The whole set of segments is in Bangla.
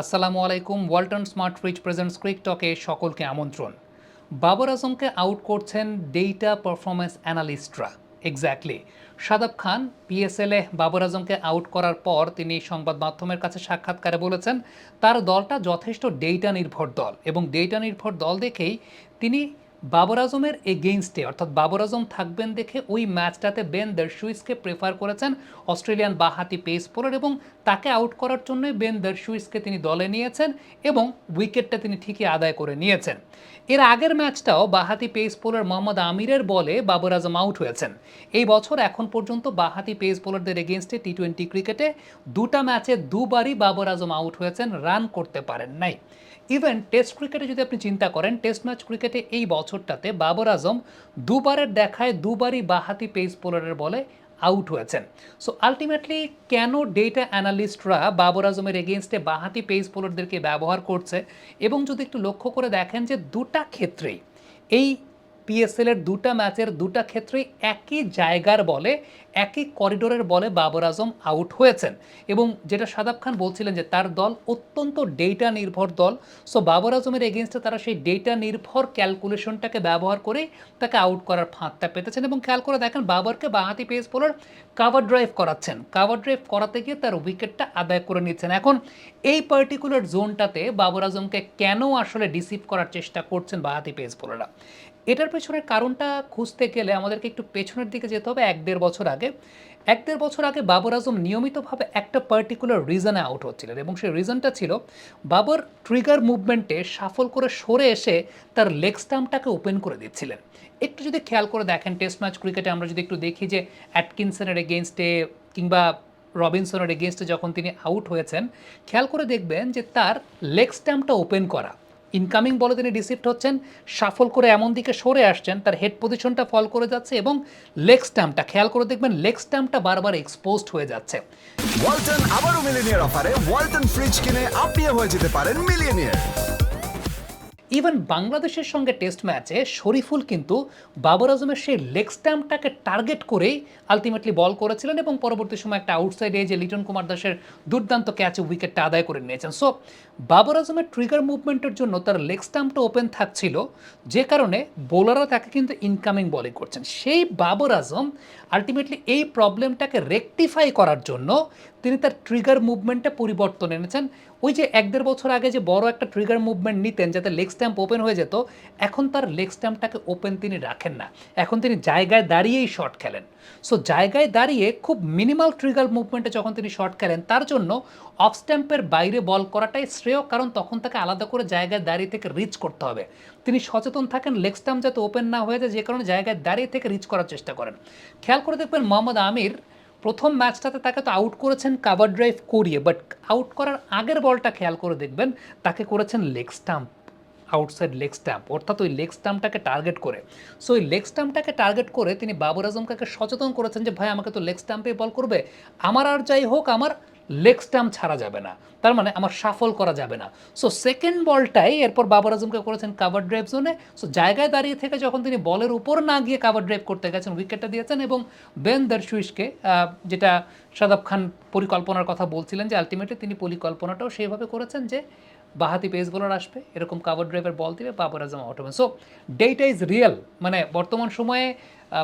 আসসালামু আলাইকুম, Walton smart fridge presents crick টকে সকলকে আমন্ত্রণ। বাবর আজমকে আউট করছেন ডেটা পারফরমেন্স অ্যানালিস্টরা। এক্স্যাক্টলি সাদাব খান পিএসএলে বাবর আজমকে আউট করার পর তিনি সংবাদ মাধ্যমের কাছে সাক্ষাৎকারে বলেছেন, তার দলটা যথেষ্ট ডেটা নির্ভর দল এবং ডেটা নির্ভর দল দেখেই তিনি বাবর আজমের এগেইনস্টে অর্থাৎ বাবর আজম থাকবেন দেখে ওই ম্যাচটাতে বেন দারশুইসকে প্রেফার করেছেন অস্ট্রেলিয়ান বাহাতি পেস বোলার এবং তাকে আউট করার জন্যই বেন দারশুইসকে তিনি দলে নিয়েছেন এবং উইকেটটা তিনি ঠিকই আদায় করে নিয়েছেন। এর আগের ম্যাচটাও বাহাতি পেস বোলার মোহাম্মদ আমিরের বলে বাবর আজম আউট হয়েছেন। এই বছর এখন পর্যন্ত বাহাতি পেস বোলারদের এগেনস্টে টি টোয়েন্টি ক্রিকেটে দুটা ম্যাচে দুবারই বাবর আজম আউট হয়েছেন রান করতে পারেন নাই। ইভেন টেস্ট ক্রিকেটে যদি আপনি চিন্তা করেন টেস্ট ম্যাচ ক্রিকেটে এই বছরটাতে বাবর আজম দুবারের দেখায় দুবারই বাহাতি পেস বোলারের বলে আউট হয়েছেন। সো আলটিমেটলি কেন ডেটা অ্যানালিস্টরা বাবর আজমের এগেনস্টে বাহাতি পেস বোলারদেরকে ব্যবহার করছে? এবং যদি একটু লক্ষ্য করে দেখেন যে দুটা ক্ষেত্রেই এই পিএসএল এর দুটা ম্যাচের দুটা ক্ষেত্রেই একই জায়গার বলে, একই করিডোরের বলে বাবর আজম আউট হয়েছেন। এবং যেটা সাদাব খান বলছিলেন যে তার দল অত্যন্ত ডেটা নির্ভর দল। সো বাবর আজমের এগেনস্টে তারা সেই ডেটা নির্ভর ক্যালকুলেশনটাকে ব্যবহার করে তাকে আউট করার ফাঁদটা পেতেছেন। এবং খেয়াল করে দেখেন, বাবরকে বাহাতি পেস বোলার কাভার ড্রাইভ করাচ্ছেন। কাভার ড্রাইভ করাতে গিয়ে তার উইকেটটা আদায় করে নিচ্ছেন। এখন এই পার্টিকুলার জোনটাতে বাবর আজমকে কেন আসলে ডিসিভ করার চেষ্টা করছেন বাহাতি পেস বোলাররা এটার পেছনের কারণটা খুঁজতে গেলে আমাদেরকে একটু পেছনের দিকে যেতে হবে এক দেড় বছর আগে। এক দেড় বছর আগে বাবর আজম নিয়মিতভাবে একটা পার্টিকুলার রিজনে আউট হচ্ছিলেন এবং সেই রিজনটা ছিল বাবর ট্রিগার মুভমেন্টে সাফল করে সরে এসে তার লেগ স্টাম্পটাকে ওপেন করে দিচ্ছিলেন। একটু যদি খেয়াল করে দেখেন টেস্ট ম্যাচ ক্রিকেটে আমরা যদি একটু দেখি যে অ্যাটকিনসনের এগেনস্টে কিংবা রবিনসনের এগেনস্টে যখন তিনি আউট হয়েছেন, খেয়াল করে দেখবেন যে তার লেগ স্ট্যাম্পটা ওপেন করা ইনকামিং বলে তিনি ডিসিপ্ট হচ্ছেন, সাফল করে এমন দিকে সরে আসছেন, তার হেড পজিশনটা ফল করে যাচ্ছে এবং লেগ স্ট্যাম্পটা খেয়াল করে দেখবেন লেগ স্ট্যাম্পটা বারবার এক্সপোজড হয়ে যাচ্ছে। ওয়ালটন আবারও মিলিনিয়ার অফারে ওয়ালটন ফ্রিজ কিনে আপনিও হয়ে যেতে পারেন মিলিয়নিয়ার ইভেন বাংলাদেশের সঙ্গে টেস্ট ম্যাচে শরীফুল কিন্তু বাবর আজমের সেই লেগ স্ট্যাম্পটাকে টার্গেট করেই আলটিমেটলি বল করেছিলেন এবং পরবর্তী সময় একটা আউটসাইডে যে লিটন কুমার দাসের দুর্দান্ত ক্যাচে উইকেটটা আদায় করে নিয়েছেন। সো বাবর আজমের ট্রিগার মুভমেন্টের জন্য তার লেগ স্ট্যাম্পটা ওপেন থাকছিল, যে কারণে বোলাররা তাকে কিন্তু ইনকামিং বলিং করছেন। সেই বাবর আজম আলটিমেটলি এই প্রবলেমটাকে রেকটিফাই করার জন্য তিনি তার ট্রিগার মুভমেন্টে পরিবর্তন এনেছেন। ওই যে এক দেড় বছর আগে যে বড় একটা ট্রিগার মুভমেন্ট নিতেন, যাতে লেগ স্ট্যাম্প ওপেন হয়ে যেত, এখন তার লেগ স্ট্যাম্পটাকে ওপেন তিনি রাখেন না। এখন তিনি জায়গায় দাঁড়িয়েই শট খেলেন। সো জায়গায় দাঁড়িয়ে খুব মিনিমাল ট্রিগার মুভমেন্টে যখন তিনি শট খেলেন, তার জন্য অফ স্ট্যাম্পের বাইরে বল করাটাই শ্রেয়, কারণ তখন তাকে আলাদা করে জায়গায় দাঁড়িয়ে থেকে রিচ করতে হবে। তিনি সচেতন থাকেন লেগ স্ট্যাম্প যাতে ওপেন না হয়ে যায়, যে কারণে জায়গায় দাঁড়িয়ে থেকে রিচ করার চেষ্টা করেন। খেয়াল করে দেখবেন মোহাম্মদ আমির প্রথম ম্যাচটাতে তাকে তো আউট করেছেন কাভার ড্রাইভ করিয়ে বাট আউট করার আগের বলটা খেয়াল করে দেখবেন, তাকে করেছেন leg stump outside leg stump অর্থাৎ ওই লেগ স্টাম্পটাকে টার্গেট করে। সো ওই লেগ স্টাম্পটাকে টার্গেট করে তিনি বাবর আজমকে সচেতন করেছেন যে, ভাই, আমাকে তো লেগ স্টাম্পে বল করবে। আমার আর যাই হোক, আমার লেগ স্ট্যাম্প ছাড়া যাবে না। তার মানে আমার সাফল করা যাবে না। সো সেকেন্ড বলটাই এরপর বাবর আজমকে করেছেন কাভার ড্রাইভ জোনে সো জায়গায় দাঁড়িয়ে থেকে যখন তিনি বলের উপর না গিয়ে কাভার ড্রাইভ করতে গেছেন উইকেটটা দিয়েছেন এবং বেন দারশুইশকে যেটা সাদাব খান পরিকল্পনার কথা বলছিলেন যে আলটিমেটলি তিনি পরিকল্পনাটাও সেইভাবে করেছেন যে বাহাতি পেস বোলার আসবে, এরকম কাভার ড্রাইভের বল দিবে বাবর আজম হবে সো ডেটা ইজ রিয়েল মানে বর্তমান সময়ে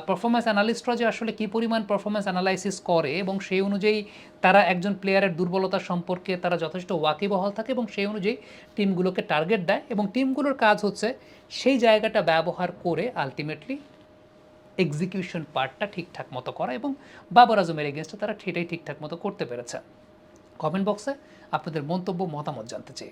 পারফরমেন্স অ্যানালিস্টরা যে আসলে কী পরিমাণ পারফরমেন্স অ্যানালাইসিস করে এবং সেই অনুযায়ী তারা একজন প্লেয়ারের দুর্বলতা সম্পর্কে তারা যথেষ্ট ওয়াকিবহাল থাকে এবং সেই অনুযায়ী টিমগুলোকে টার্গেট দেয় এবং টিমগুলোর কাজ হচ্ছে সেই জায়গাটা ব্যবহার করে আলটিমেটলি এক্সিকিউশন পার্টটা ঠিকঠাক মতো করা এবং বাবর আজমের এগেনস্টে তারা সেটাই ঠিকঠাক মতো করতে পেরেছে। কমেন্ট বক্সে আপনাদের মন্তব্য, মতামত জানতে চাই।